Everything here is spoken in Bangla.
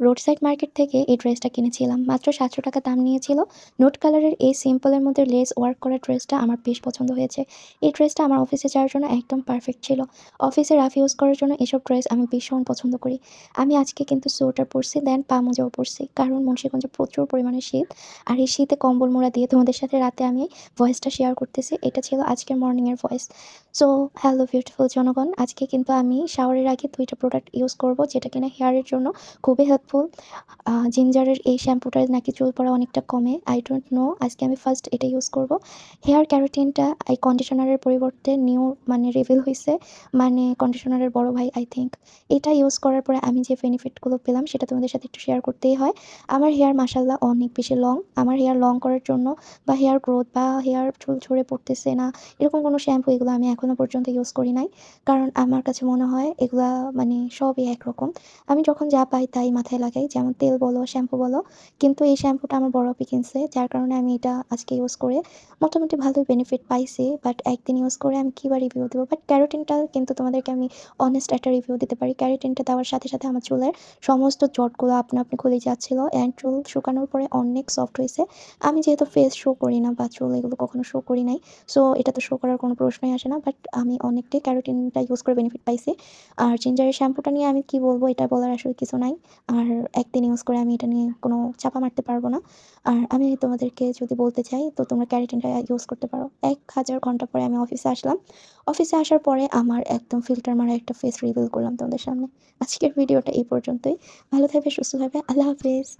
রোড সাইড মার্কেট থেকে এই ড্রেসটা কিনেছিলাম। মাত্র সাতশো টাকা দাম নিয়েছিল। নোট কালারের এই সিম্পলের মধ্যে লেস ওয়ার্ক করা ড্রেসটা আমার বেশ পছন্দ হয়েছে। এই ড্রেসটা আমার অফিসে যাওয়ার জন্য একদম পারফেক্ট ছিল। অফিসে রাফ ইউজ করার জন্য এসব ড্রেস আমি ভীষণ পছন্দ করি। আমি আজকে কিন্তু সোয়েটার পরছি, দেন পা মোজাও পরছি, কারণ মুন্সিগঞ্জে প্রচুর পরিমাণে শীত। আর এই শীতে কম্বল মোড়া দিয়ে তোমাদের সাথে রাতে আমি ভয়েসটা শেয়ার করতেছি। এটা ছিল আজকের মর্নিংয়ের ভয়েস সো হ্যালো বিউটিফুল জনগণ। আজকে কিন্তু আমি শাওয়ারের আগে দুইটা প্রোডাক্ট ইউজ করব, যেটা কিনা হেয়ারের জন্য খুবই হেল্পফুল জিঞ্জারের এই শ্যাম্পুটা নাকি চুল পড়া অনেকটা কমে। আই ডোন্ট নো আজকে আমি ফার্স্ট এটা ইউজ করব। হেয়ার ক্যারোটিনটা এই কন্ডিশনারের পরিবর্তে নিউ মানে রিভিল হয়েছে মানে কন্ডিশনারের বড় ভাই আই থিঙ্ক এটা ইউজ করার পরে আমি যে বেনিফিটগুলো পেলাম, সেটা তোমাদের সাথে একটু শেয়ার করতেই হয়। আমার হেয়ার মাসাল্লাহ অনেক বেশি লং আমার হেয়ার লং করার জন্য বা হেয়ার গ্রোথ বা হেয়ার চুল ঝরে পড়তেছে না, এরকম কোনো শ্যাম্পু এগুলো আমি এখনও পর্যন্ত ইউজ করি নাই। কারণ আমার কাছে মনে হয় এগুলা মানে সবই একরকম। আমি যখন যা পাই তাই মাথায় লাগাই যেমন তেল বলো, শ্যাম্পু বলো, কিন্তু এই শ্যাম্পুটা আমার বড় আপি কিনছে, যার কারণে আমি এটা আজকে ইউজ করে মোটামুটি ভালোই বেনিফিট পাইছি বাট একদিন ইউজ করে আমি কী বা রিভিউ দেবো। বাট ক্যারোটিনটা কিন্তু তোমাদেরকে আমি অনেস্ট একটা রিভিউ দিতে পারি। ক্যারোটিনটা দেওয়ার সাথে সাথে আমার চুলের সমস্ত জটগুলো আপনা আপনি খুলে যাচ্ছিল অ্যান্ড চুল শুকানোর পরে অনেক সফট হয়েছে। আমি যেহেতু ফেস শো করি না বা চুল এগুলো কখনো শো করি নাই সো এটা তো শো করার কোনো প্রশ্নই আসে না বাট আমি অনেকটাই ক্যারোটিনটা ইউজ করে বেনিফিট পাইছি। আর জিঞ্জারের শ্যাম্পুটা নিয়ে আমি কি বলব, এটা বলার আসলে কিছু নাই। আর একদিন ইউজ করে আমি এটা নিয়ে কোনো চাপা মারতে পারব না। আর আমি তোমাদেরকে যদি বলতে চাই, তো তোমরা ক্যারিটিনটা ইউজ করতে পারো। এক হাজার ঘণ্টা পরে আমি অফিসে আসলাম। অফিসে আসার পরে আমার একদম ফিল্টার মারা একটা ফেস রিভিল করলাম তোমাদের সামনে। আজকের ভিডিওটা এই পর্যন্তই। ভালো থাকবে, সুস্থ থাকবে। আল্লাহ হাফিজ।